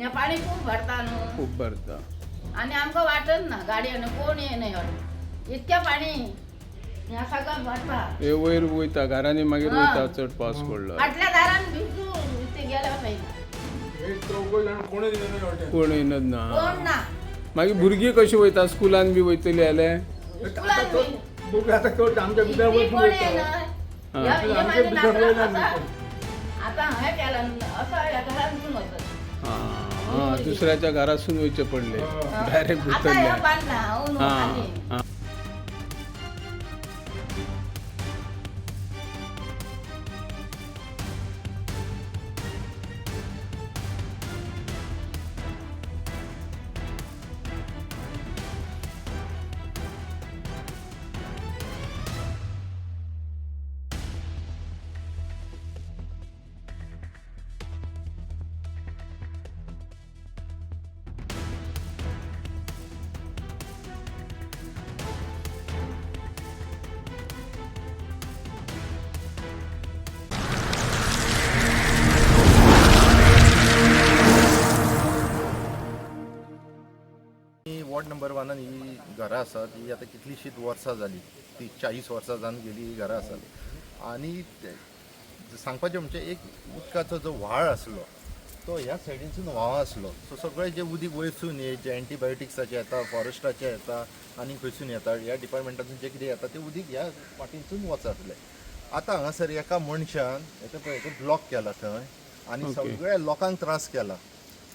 हे पाणी खूप भरता न्हू खूप भरता. आणि आमकां वाटत ना गाडयेन कोण येना इतकें पाणी ह्या सगळं भरता. हे वयर वयता घरांनी मागीर हा. वयता चड पावस पडलो. फाटल्या दारान ते गेल्या जायना कोण येनच ना. कोण ना? मागीर भुरगीं कशीं वयता स्कुलान बी वयतली जाल्यार. बघू आता तो आमच्या इतकी बिड्यावर कोण येना हा. हे आमच्या येणार आता हे केलं असं या घरातून होतं. हां हां दुसऱ्याच्या घरासून वयचे पडले. हा. डायरेक्ट उतरले. हे बांधला हो. वॉर्ड नंबर वानान ही घरां आसात ही आतां कितलींशींच वर्सां जालीं ती चाळीस वर्सां जावन गेली ही घरां आसात आनी सांगपाचें म्हणजे एक उदकाचो जो व्हाळ आसलो तो ह्या सायडीनसून व्हांव आसलो सो सगळें जे उदीक वयरसून ये जे एंटीबायोटिक्साचे येता फॉरेस्टाचे येता आनी खंयसून येता ह्या डिपार्टमेंटासून जे कितें येता ते उदीक ह्या वाटेनसून वचतलें. आतां हांगासर एका मनशान येता पळय तो ब्लॉक केला थंय आनी. सगळ्या लोकांक त्रास केला.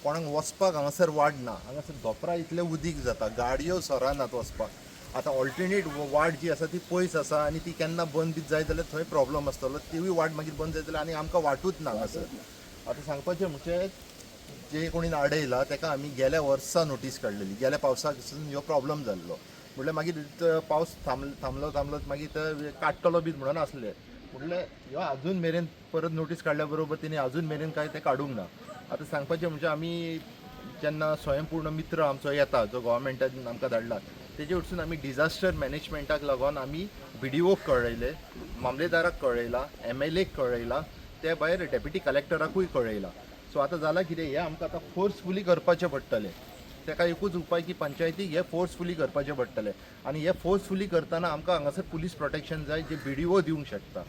कोणाक वचपाक हांगासर वाड ना हांगासर धोपरा इतलें उदीक जाता. गाडयो सरानात वचपाक. आतां ऑल्टरनेट वाट जी आसा ती पयस आसा आनी ती केन्ना बंद बी जाय जाल्यार थंय प्रॉब्लम आसतलो. तिवूय वाट मागीर बंद जाय जाल्यार आनी आमकां वाटूच ना हांगासर आतां सांगपाचें म्हणजे जे कोणी आडयला ताका आमी गेल्या वर्सा नोटीस काडलेली. गेल्या पावसाक ह्यो प्रॉब्लम जाल्लो. म्हटल्यार मागीर पावस थांब थांबलो थांबलो मागीर ते काडटलो बी म्हणून आसले. म्हटल्यार ह्यो अजून मेरेन परत नोटीस काडल्या बरोबर तेणी अजून मेरेन कांय ते काडूंक ना. आतां सांगपाचें म्हणजे आमी जेन्ना स्वयंपूर्ण मित्र आमचो येता जो गोवोरमेंटान आमकां धाडला तेजे वरसून आमी डिझास्टर मॅनेजमेंटाक लागून आमी बी डी ओक कळयले मामलेदाराक कळयला एम एल एक कळयला ते भायर डेप्युटी कलेक्टराकूय कळयला. सो आतां जालां कितें हें आमकां आतां फोर्सफुली करपाचें पडटलें. तेका एकूच उपाय की पंचायतीक हे फोर्सफुली करपाचें पडटलें. आनी हे फोर्सफुली करतना आमकां हांगासर पुलीस प्रोटेक्शन जाय जे बी डी ओ दिवंक शकता.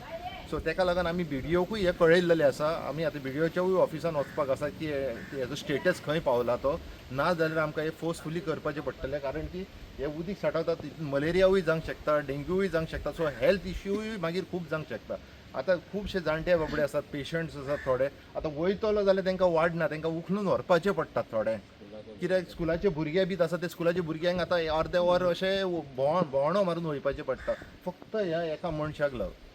सो तेका लागून आमी बीडीओकूय हे कळयल्लेलें आसा आमी आतां बी ऑफिसान वचपाक आसा की हेजो स्टेटस खंय पावला तो. ना जाल्यार आमकां हे फोर्सफुली करपाचें पडटलें. कारण की हे उदीक साठवता तितून मलेरियावूय जावंक शकता डेंग्यूय जावंक शकता. सो हेल्थ इश्यूय मागीर खूब जावंक शकता. आतां खुबशे जाणटे बाबडे आसात पेशंट्स आसात थोडे. आतां वयतलो जाल्यार तांकां वाडना तांकां उखलून व्हरपाचें पडटा थोडे. कित्याक स्कुलाचे भुरगे बी आसा ते स्कुलाच्या भुरग्यांक आतां अर्दे वर अशें भोंव भोंवणो मारून वयपाचें पडटा फक्त ह्या एका मनशाक लागून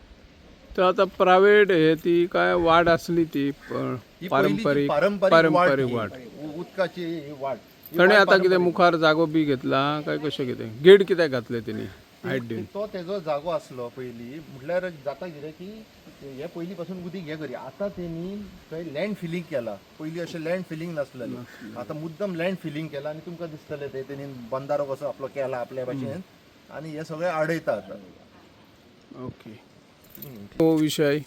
तर आता प्रायव्हेट हे ती काय वाट असली ती प- ही पारंपरिक पारंपरिक वाट पारंपरिक ही. वाट उ- उदकाची ही वाट ही वाट आता कितें. मुखार जागो बी घेतला काय कशें कितें गेट कित्याक घातले तेणी हायट दिवन तो तेजो जागो आसलो पयलीं म्हटल्यार जाता कितें की हे पयलीं पासून उदीक हे करी आतां तेणी थंय लँड फिलींग केला. पयलीं अशें लँड फिलींग नासलेलें. आतां मुद्दम लँड फिलींग केला आनी तुमकां दिसतलें ते तेणी बंदारो कसो आपलो केला आपल्या भाशेन आनी हे सगळें आडयता आतां ओके. तो विषय.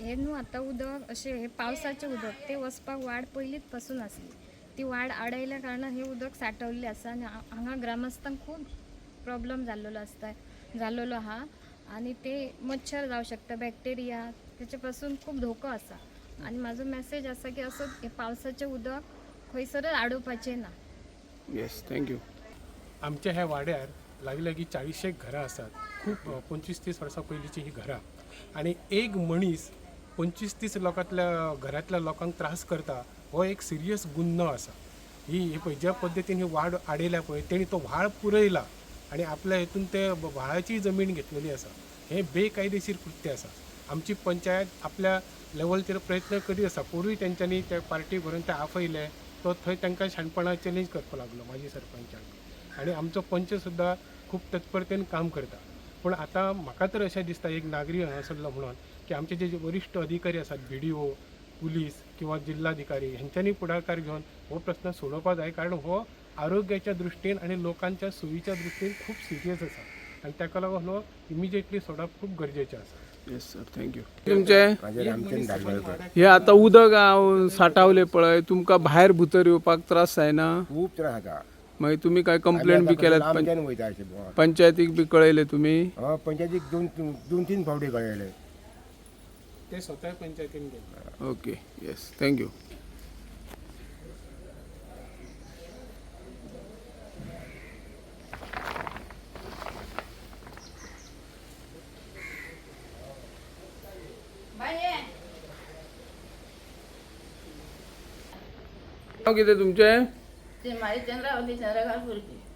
हे न्हू आतां उदक अशें हे पावसाचें उदक ते वचपाक वाड पयलींच पासून आसली ती वाड आडयल्या कारणान हे उदक साठवल्लें आसा आनी हा- हांगा ग्रामस्थांक खूब प्रॉब्लम जाल्लो आसता जाल्लो आहा आनी ते मच्छर जावं शकता बॅक्टेरिया तेचे पासून खूब धोको आसा आनी म्हाजो मेसेज आसा की असो हे पावसाचें उदक खंयसरच आडोवपाचें ना. येस थँक्यू आमच्या ह्या वाड्यार लागीं लागीं चाळीशेक घरां आसात खूब पंचवीस तीस वर्सां पयलींची ही घरां. आनी एक मनीस पंचवीस तीस लोकांतल्या घरांतल्या लोकांक त्रास करता हो एक सिरियस गुन्हो आसा ही ही पळय ज्या पद्दतीन ही वाड आडयल्या पळय तेणी तो व्हाळ पुरयला आनी आपल्या हेतून ते व्हाळाची जमीन घेतलेली आसा हे बेकायदेशीर कृत्य आसा आमची पंचायत आपल्या लेवलचेर प्रयत्न करीत आसा पूर्वी तेंच्यांनी ते पार्टी भरून ते आफयले तो थंय तांकां शाणपणा चॅलेंज करपाक लागलो माजी सरपंचाक आनी आमचो पंच सुद्दां खूब तत्परतेन काम करता पूण आतां म्हाका तर अशें दिसता एक नागरीक हांगासरलो म्हणून की आमचे जे जे वरिश्ठ अधिकारी आसात बी डी ओ पुलीस किंवा जिल्हाधिकारी हेंच्यांनी पुढाकार घेवन हो प्रश्न सोडोवपाक जाय कारण हो आरोग्याच्या दृश्टीन आनी लोकांच्या सोयीच्या दृश्टीन खूब सिरियस आसा आनी ताका लागून हो इमिजिएटली सोडप खूब गरजेचें आसा येस सर थँक्यू तुमचे? हे आता उदक हांव साठावले पळय तुमकां भायर भितर येवपाक त्रास जायना खूप त्रास जाता मागीर तुमी काय कंप्लेंट बी केल्यात? पं- लांबच्यान वयता अशें बुवा. पंचायतीक बी कळयले तुमी हय, पंचायतीक दोन दोन तीन फावटी कळयले ते स्वतः पंचायतीन गेले ओके येस थँक्यू. नाव कितें तुमचें? ते माझी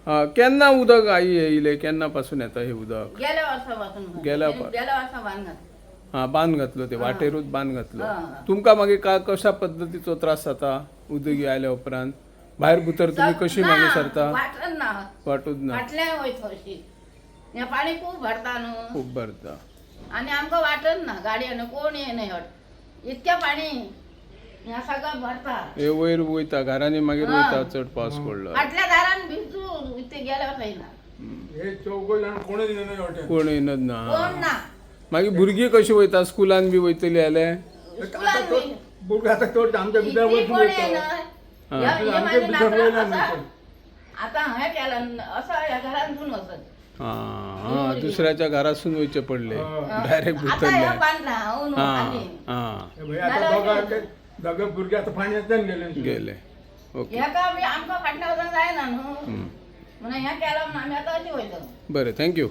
हा केन्ना उदक आई येयले केन्ना पासून येता हे उदक? गेल्या वर्सापासून गेल्या पर- गेल्या वर्सा बांध हा बांद घातलो ते वाटेरूच बांद घातलो. हा. तुमकां मागीर का कशा पद्दतीचो त्रास जाता उदक आयल्या उपरांत? भायर भितर तुम्ही कशी मागीर सरता? ना. वाटूच ना. वयत हे पाणी खूप भरता न्हू खूप भरता. आणि आमकां वाटत ना गाडयेन कोण येयना हट इतकें पाणी ह्या सगळं भरता हे वयर वयता घरांनी मागीर हा. वयता चड पावस पडलो. फाटल्या दारान भिजू इथे गेल्या कोण येनच ना. कोण ना. मागीर भुरगीं कशी वयता? स्कुलान बी वयतली जाल्यार? स्कुलान बी. आता तो आमच्या कोण? हा. ह्या- हे. आमच्या माझे भितर नातराक वयला असा- आता केलं असं ह्या घरांतून वचत हा. हा दुसऱ्याच्या घरासून वयचे पडले. डायरेक्ट आता भितरले ह्या बांधला हो. न्हू हा. खाली. हा आता दोघं दोघं भुरगे आता पाण्यातल्यान गेले गेले. ओके. ह्या का बी आमकां फाटल्या वचून जायना न्हू म्हणून ह्या केलं म्हणून आम्ही आता अशी वयतलो बरें थँक्यू